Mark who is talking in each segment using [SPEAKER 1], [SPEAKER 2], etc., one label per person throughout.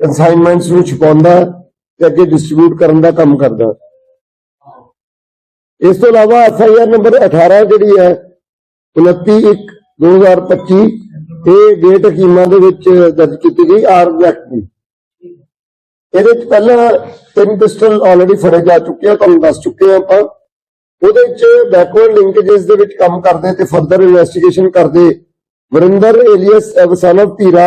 [SPEAKER 1] Consignments ਨੂੰ ਛੁਪਾਉਂਦਾ ਤੇ ਅੱਗੇ ਡਿਸਟ੍ਰੀਬਿਊਟ ਕਰਨ ਦਾ ਕੰਮ ਕਰਦਾ। ਇਸ ਤੋਂ ਇਲਾਵਾ ਐਫ ਨੰਬਰ 18 ਜਿਹੜੀ ਹੈ 29 2025 ਇਹ ਗੇਟ ਹਕੀਮਾਂ ਦੇ ਵਿੱਚ ਦਰਜ ਕੀਤੀ ਗਈ ਆਰਮ ਐਕਟ ਦੀ। ਇਹਦੇ ਵਿੱਚ ਪਹਿਲਾਂ ਤਿੰਨ ਪਿਸਟਲ ਆਲਰੇਡੀ ਫੜੇ ਜਾ ਚੁੱਕੇ ਆ, ਤੁਹਾਨੂੰ ਦੱਸ ਚੁੱਕੇ ਆ ਆਪਾਂ। ਉਹਦੇ ਵਿੱਚ ਬੈਕਵਰਡ ਲਿੰਕੇजेस ਦੇ ਵਿੱਚ ਕੰਮ ਕਰਦੇ ਤੇ ਫਰਦਰ ਇਨਵੈਸਟੀਗੇਸ਼ਨ ਕਰਦੇ ਵਰਿੰਦਰ ਏਲੀਅਸ ਅਵਸਾਨਵ ਧੀਰਾ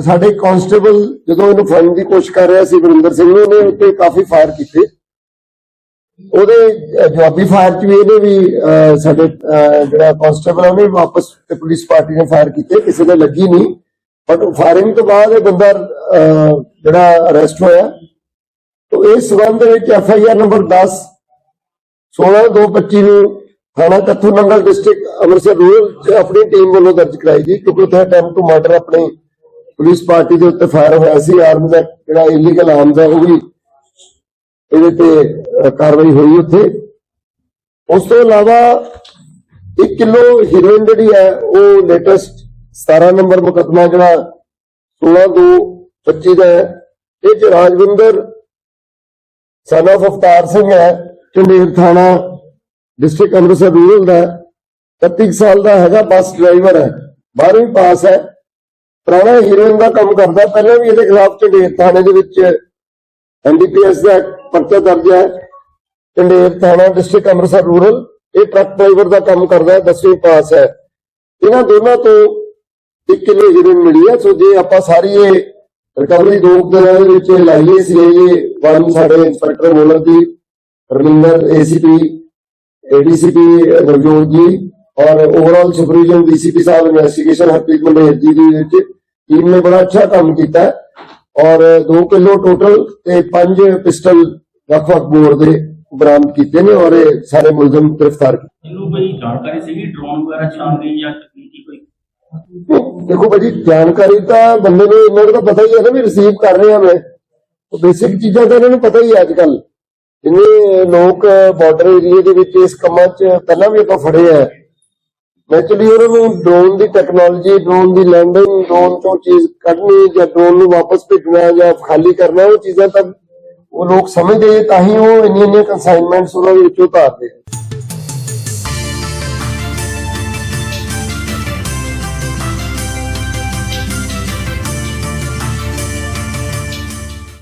[SPEAKER 1] ਤੇ ਸਾਡੇ ਕਾਂਸਟੇਬਲ ਜਦੋਂ ਇਹਨੂੰ ਫੜਨ ਦੀ ਕੋਸ਼ਿਸ਼ ਕਰ ਰਿਹਾ ਸੀ, ਵਰਿੰਦਰ ਸਿੰਘ ਨੇ, ਉਹਨੇ ਉੱਤੇ ਕਾਫੀ ਫਾਇਰ ਕੀਤੇ। ਉਹਦੇ ਜਵਾਬੀ ਫਾਇਰ ਚ ਵੀ ਇਹਨੇ ਵੀ ਸਾਡੇ ਜਿਹੜਾ ਕਾਂਸਟੇਬਲ ਉਹਨੇ ਵਾਪਸ ਤੇ ਪੁਲਿਸ ਪਾਰਟੀ ਨੇ ਫਾਇਰ ਕੀਤੇ। ਕਿਸੇ ਦੇ ਲੱਗੀ ਨਹੀਂ। ਬਟ ਫਾਇਰਿੰਗ ਤੋਂ ਬਾਅਦ ਇਹ ਬੰਦਾ ਜਿਹੜਾ ਅਰੈਸਟ ਹੋਇਆ। ਤੋ ਇਸ ਸਬੰਧ ਵਿੱਚ ਐਫ ਆਈ ਆਰ ਨੰਬਰ 10 16225 ਨੂੰ ਥਾਣਾ ਕੱਥੂ ਨੰਗਲ ਡਿਸਟ੍ਰਿਕਟ ਅੰਮ੍ਰਿਤਸਰ ਰੂਰਲ ਆਪਣੀ ਟੀਮ ਵੱਲੋਂ ਦਰਜ ਕਰਾਈ ਗਈ। ਕਿਉਂਕਿ ਉੱਥੇ ਅਟੈਂਪਟ ਟੂ ਮਰਡਰ ਆਪਣੀ ਪੁਲਿਸ ਪਾਰਟੀ ਦੇ ਉੱਤੇ ਫਾਇਰ ਹੋਇਆ ਸੀ, ਆਰਮ ਦਾ ਜਿਹੜਾ ਇਲੀਗਲ ਆਰਮਸ ਹੈ ਉਹ ਵੀ ਇਹਦੇ ਤੇ ਕਾਰਵਾਈ ਹੋਈ ਉੱਥੇ। ਉਸ ਤੋਂ ਇਲਾਵਾ 1 ਕਿਲੋ ਹੀਰੋਇਨ ਜਿਹੜੀ ਹੈ ਉਹ ਲੇਟੈਸਟ 17 ਨੰਬਰ ਮੁਕਦਮਾ ਜਿਹੜਾ 16 ਤੋਂ 25 ਦਾ ਹੈ। ਇਹ ਚ ਰਾਜਵਿੰਦਰ ਸਨ of ਅਵਤਾਰ ਸਿੰਘ ਹੈ, ਚੰਡੀਗੜ੍ਹ ਥਾਣਾ ਡਿਸਟ੍ਰਿਕਟ ਅੰਮ੍ਰਿਤਸਰ, ਰੂਰਲ ਦਾ 31 ਸਾਲ ਦਾ ਹੈਗਾ, ਬੱਸ ਡਰਾਈਵਰ ਹੈ। 12ਵੀਂ ਪਾਸ ਹੈ। ਪੁਰਾਣਾ ਹੀਰੋਇਨ ਦਾ ਕੰਮ ਕਰਦਾ, ਪਹਿਲਾਂ ਵੀ ਇਹਦੇ ਖਿਲਾਫ ਚੰਡੀਗੜ੍ਹ ਥਾਣੇ ਦੇ ਵਿੱਚ ਐਨਡੀਪੀਐਸ ਦਾ ਪਰਚਾ ਦਰਜ ਹੈ। ਚੰਡੀਗੜ੍ਹ ਥਾਣਾ ਡਿਸਟ੍ਰਿਕਟ ਅੰਮ੍ਰਿਤਸਰ ਰੂਰਲ ਇਹ ਟਰੱਕ ਡਰਾਈਵਰ ਦਾ ਕੰਮ ਕਰਦਾ ਹੈ 10ਵੀਂ ਪਾਸ ਹੈ। ਇਹਨਾਂ ਦੋਨਾਂ ਤੋਂ 1 ਕਿਲੋ ਹੀਰੋਇਨ ਮਿਲੀ ਹੈ, ਸੋ ਜੇ ਆਪਾਂ ਸਾਰੀ ਇਹ ਰਿਕਵਰੀ ਦੋ ਦਿਨਾਂ ਦੇ ਵਿੱਚ ਲਾਈਏ, ਸੀ ਇਹ ਸਾਡੇ ਇੰਸਪੈਕਟਰ ਮੋਲਰ ਦੀ ਰਮਿੰਦਰ ਏਸੀਪੀ ਏਡੀਸੀਪੀ ਨਵਜੋਤ ਜੀ ਔਰ ਓਵਰਆਲ ਸੁਪਰਵੀਜ਼ਨ ਡੀਸੀਪੀ ਸਾਹਿਬ ਇਨਵੈਸਟੀਗੇਸ਼ਨ ਹਰਪ੍ਰੀਤ ਮੰਡੇਰ ਜੀ ਦੀ ਵਿੱਚ ਟੀਮ ਨੇ ਬੜਾ ਅੱਛਾ ਕੰਮ ਕੀਤਾ ਔਰ 2 ਕਿਲੋ ਟੋਟਲ ਤੇ 5 ਪਿਸਟਲ ਵੱਖ-ਵੱਖ ਬੋਰ ਦੇ ਬਰਾਮਦ ਕੀਤੇ ਨੇ ਔਰ ਇਹ ਸਾਰੇ ਮੁਲਜ਼ਮ ਗ੍ਰਿਫਤਾਰ ਕੀਤੇ।
[SPEAKER 2] ਇਹਨੂੰ ਕੋਈ ਜਾਣਕਾਰੀ ਸੀਗੀ ਡਰੋਨ ਵਗੈਰਾ ਚਲਾਉਣ ਜਾਂ ਤਕਨੀਕੀ ਕੋਈ?
[SPEAKER 1] ਦੇਖੋ ਭਾਜੀ ਜਾਣਕਾਰੀ ਤਾਂ ਬੰਦੇ ਨੂੰ ਇਹਨਾਂ ਨੂੰ ਤਾਂ ਪਤਾ ਹੀ ਹੈ ਨਾ ਵੀ ਰਿਸੀਵ ਕਰ ਰਹੇ ਆ ਮੈਂ ਬੇਸਿਕ ਚੀਜ਼ਾਂ ਤਾਂ ਇਹਨਾਂ ਨੂੰ ਪਤਾ ਹੀ ਹੈ ਅੱਜ ਕੱਲ ਜਿੰਨੇ ਲੋਕ ਬਾਰਡਰ ਏਰੀਆ ਦੇ ਵਿੱਚ ਇਸ ਕੰਮਾਂ 'ਚ ਪਹਿਲਾਂ ਵੀ ਆਪਾਂ ਫੜੇ ਆ। ਨੈਚੁਰਲੀ ਉਹਨਾਂ ਨੂੰ ਡਰੋਨ ਦੀ ਟੈਕਨੋਲੋਜੀ ਡਰੋਨ ਦੀ ਲੈਂਡਿੰਗ ਡਰੋਨ ਤੋਂ ਚੀਜ਼ ਕੱਢਣੀ ਜਾਂ ਡਰੋਨ ਨੂੰ ਵਾਪਸ ਭੇਜਣਾ ਜਾਂ ਖਾਲੀ ਕਰਨਾ, ਉਹ ਚੀਜ਼ਾਂ ਤਾਂ ਉਹ ਲੋਕ ਸਮਝਦੇ ਤਾਂ ਹੀ ਉਹ ਇੰਨੀਆਂ ਇੰਨੀਆਂ ਕਨਸਾਈਨਮੈਂਟਸ ਉਹਨਾਂ ਦੇ ਵਿੱਚੋਂ ਉਤਾਰਦੇ